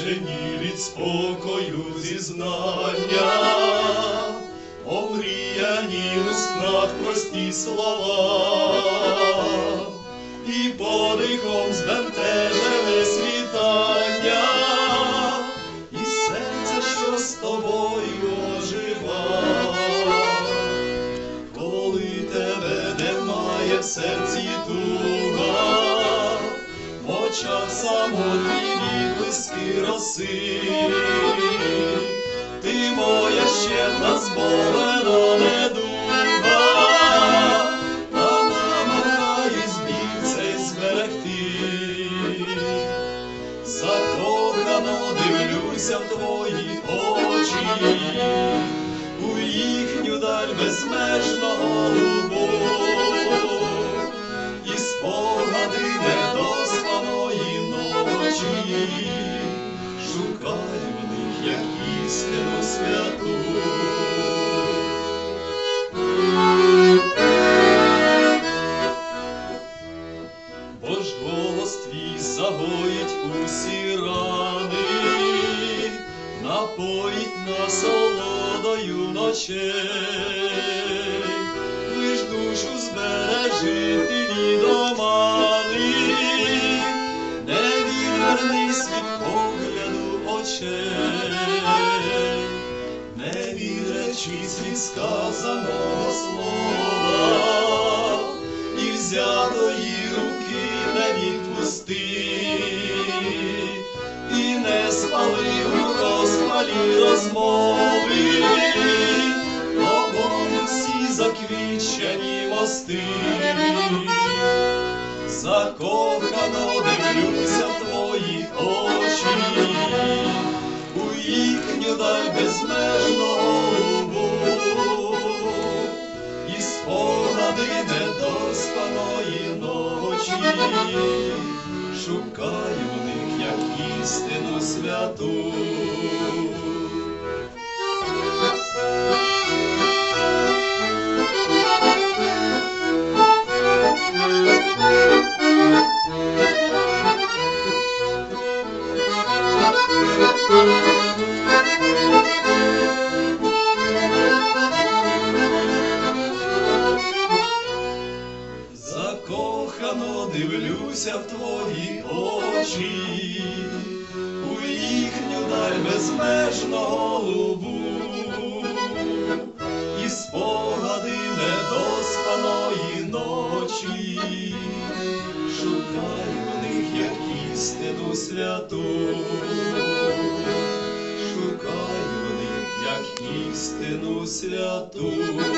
Блажені від спокою зізнання, омріяні у снах прості слова, і подихом збентежене світання, і серце, що з тобою ожива. Коли тебе немає в серці очах самотні відблиски роси, ти моя щедна зболена недуга, а намагаюсь біль цей зберегти. Закохано дивлюся в твої ночі, шукаю в них як істину святу. Бо ж голос твій загоїть усі рани, напоїть насолодою ночей, відвернись погляду очей, не відречись від сказаного слова і взятої руки не відпусти, і не спали у розпалі розмови, обом всі заквічені мости. Закохано дивлюся в твої очі, у їхню даль безмежного любов. І спогади недоспаної ночі, шукаю в них як істину святу. Закохано дивлюся в твої очі, у їхню даль безмежного лубу, і спогади недоспаної ночі, шукаю в них як істину святу, шукаю